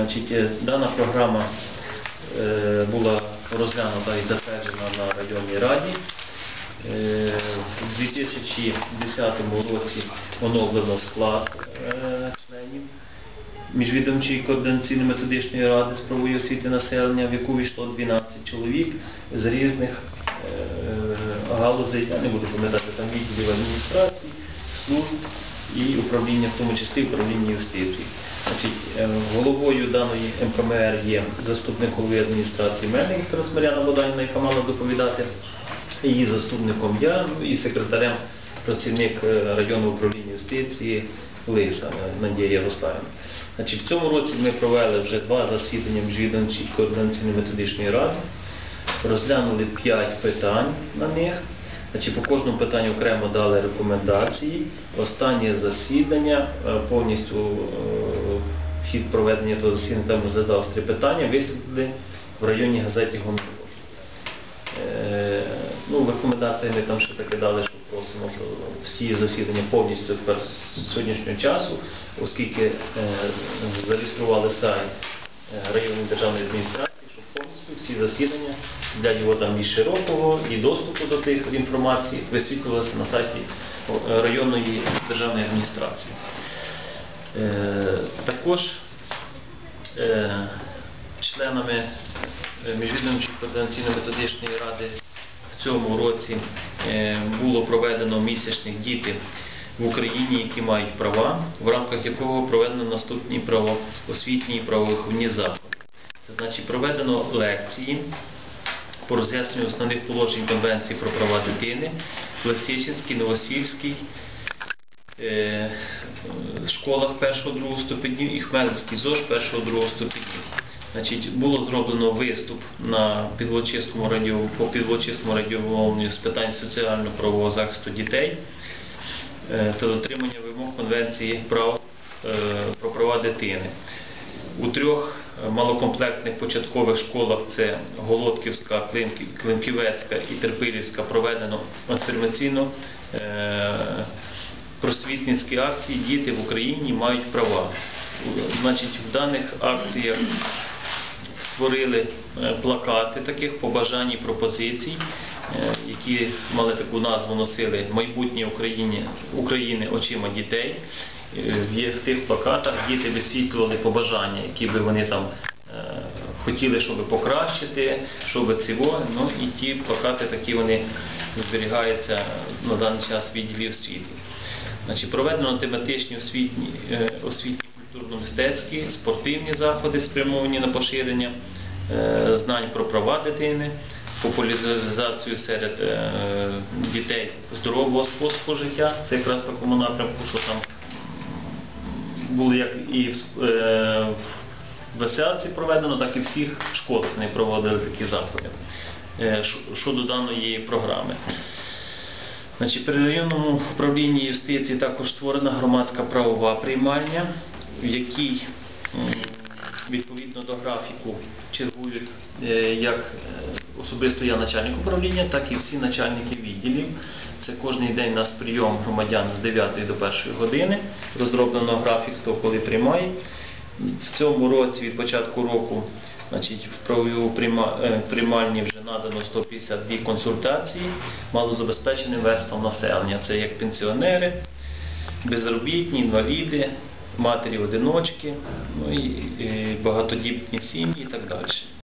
Значить, е, дана програма е, була розглянута і затверджена на районній раді. Е, У 2010 році оновлено склад членів міжвідомчої координаційної методичної ради з правової освіти населення, в яку війшло 12 чоловік з різних галузей, я не буду пам'ятати там відділів адміністрації, служб і управління, в тому числі управління юстиції. Значить, е, головою даної МКМР є заступник голови адміністрації Мельник Віктора Смиряна Боданівна, яка мала доповідати. Її заступником я ну, і секретарем працівник е, районного управління юстиції Лиса Надія Ярославівна. Значить, в цьому році ми провели вже два засідання міжвідомчої координаційної методичної ради, розглянули п'ять питань на них. Значить, по кожному питанню окремо дали рекомендації. Останнє засідання е, повністю е, хід проведення того засідання там розглядалось три питання, висвітлили в районній газеті «Гонконг». Е, Ну, рекомендації ми там ще таки дали, що просимо, що всі засідання повністю тепер з сьогоднішнього часу, оскільки зареєстрували сайт районної державної адміністрації, всі засідання для його там більш широкого і доступу до тих інформацій висвітлювалися на сайті районної державної адміністрації. Е, Також е, членами міжвідомчої координаційної методичної ради в цьому році е, було проведено місячних діти в Україні, які мають права, в рамках якого проведено наступні правоосвітні і правовиховні заходи. Значить проведено лекції по роз'ясненню основних положень Конвенції про права дитини в Лисичинській, Новосільській, е, школах 1-2 ступенів і Хмельницький ЗОЖ 1-2 ступенів. Значить, було зроблено виступ на Підволочиському радіо, по Підволочиському радіомовленню з питань соціально-правового захисту дітей е, та дотримання вимог Конвенції прав, е, про права дитини. У трьох е, малокомплектних початкових школах це Голодківська, Климківецька і Терпилівська проведено інформаційно е, просвітницькі акції Діти в Україні мають права. Значить, в даних акціях створили е, плакати таких побажань і пропозицій, які мали таку назву носили Майбутнє України, України очима дітей. В тих плакатах діти висвітлювали побажання, які би вони там е, хотіли, щоб покращити, щоб цього. Ну і ті плакати такі вони зберігаються на даний час в відділі освіти. Значить, проведено тематичні освітні, е, освітні культурно-мистецькі, спортивні заходи, спрямовані на поширення е, знань про права дитини, популяризацію серед дітей здорового способу життя. Це якраз такому напрямку, що там були як і в, е, веселці проведено, так і в всіх школах вони проводили такі заходи е, щодо даної програми. Значить, при районному управлінні юстиції також створена громадська правова приймальня, в якій відповідно до графіку чергують е, як особисто я начальник управління, так і всі начальники відділів. Це кожен день у нас прийом громадян з 9 до 1 години. Розроблено графік, хто коли приймає. В цьому році від початку року значить, в правову е, приймальні вже надано 152 консультації малозабезпеченим верствам населення. Це як пенсіонери, безробітні, інваліди, матері-одиночки, ну і, багатодітні сім'ї і так далі.